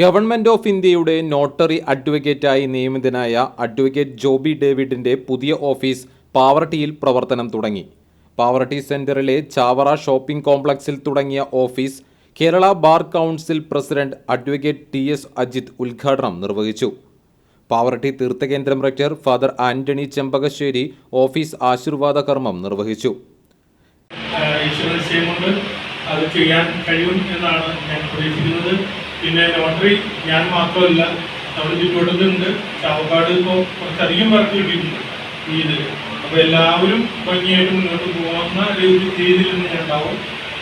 Government of ഇന്ത്യയുടെ notary അഡ്വക്കേറ്റായി നിയമിതനായ അഡ്വക്കേറ്റ് ജോബി ഡേവിഡിന്റെ പുതിയ ഓഫീസ് പാവർട്ടിയിൽ പ്രവർത്തനം തുടങ്ങി. പാവർട്ടി സെന്ററിലെ ചാവറ ഷോപ്പിംഗ് കോംപ്ലക്സിൽ തുടങ്ങിയ office Kerala bar council president advocate T S Ajith ഉദ്ഘാടനം നിർവഹിച്ചു. Pavaratti തീർത്ഥകേന്ദ്രം rector father Antony Chembakassery office ആശീർവാദ കർമ്മം നിർവഹിച്ചു. അത് ചെയ്യാൻ കഴിയും എന്നാണ് ഞാൻ പ്രതീക്ഷിക്കുന്നത്. പിന്നെ ലോട്ടറി ഞാൻ മാത്രമല്ല നമ്മുടെ ചുറ്റുവട്ടത്തുണ്ട് ചാവക്കാട് ഇപ്പോൾ കുറച്ചധികം പേർക്ക് കിട്ടിയിട്ടുണ്ട് ഈ ഇത് അപ്പോൾ എല്ലാവരും ഭംഗിയായിട്ട് മുന്നോട്ട് പോകുന്ന ഒരു രീതിയിൽ തന്നെ ഉണ്ടാവും.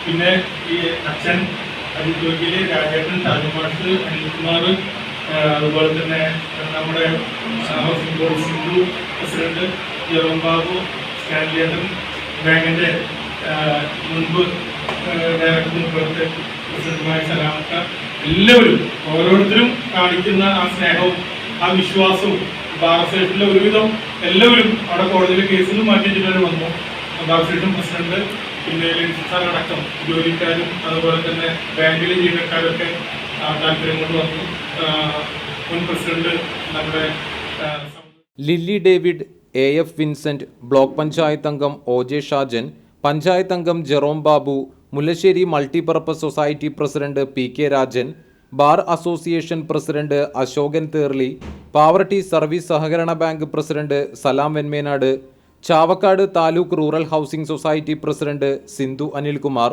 പിന്നെ ഈ അച്ഛൻ അജിത് വക്കീൽ രാജേട്ടൻ ഷാജുമാഷ് അനിൽകുമാർ അതുപോലെ തന്നെ നമ്മുടെ ഹൗസിംഗ് സിന്ധു പ്രസിഡന്റ് ജെറോം ബാബു സ്റ്റാൻലിയേട്ടൻ ബാങ്കിന്റെ മുൻപ് സലാമക്ക എല്ലാവരും ഓരോരുത്തരും കാണിക്കുന്ന ആ സ്നേഹവും ആ വിശ്വാസവും ബാർസൈറ്റിലെ ഒരുവിധം എല്ലാവരും അവിടെ കോടതിയിലെ കേസിൽ മാറ്റി വെച്ചിട്ട് വന്നു ബാർസൈറ്റും പ്രസിഡന്റ് പിന്നെ അടക്കം ജോലിക്കാരും അതുപോലെ തന്നെ ബാങ്കിലെ ജീവനക്കാരൊക്കെ താല്പര്യം കൊണ്ട് വന്നു. മുൻ പ്രസിഡന്റ് നമ്മുടെ Lilly David A F Vincent block panchayat അംഗം ഒ ജെ ഷാജൻ പഞ്ചായത്ത് അംഗം Jerome Babu Mullassery multipurpose society president P K Rajan bar association president Ashokan Therli Pavaratty service സഹകരണ bank president Salam Venmenad Chavakkad taluk rural housing society president Sindhu Anilkumar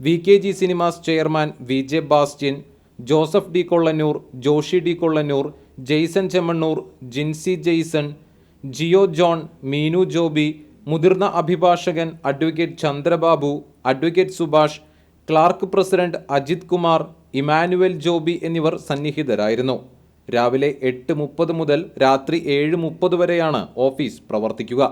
V K G cinemas chairman V J Bastian Joseph D Kollannur Joshy D Kollannur Jason Chemmanur Jincy Jason Jio John Meenu Joby മുതിർന്ന അഭിഭാഷകൻ advocate Chandrababu advocate Subhash clerk president Ajith Kumar Emmanuel Joby എന്നിവർ സന്നിഹിതരായിരുന്നു. രാവിലെ എട്ട് മുപ്പത് മുതൽ രാത്രി ഏഴ് മുപ്പത് വരെയാണ് ഓഫീസ് പ്രവർത്തിക്കുക.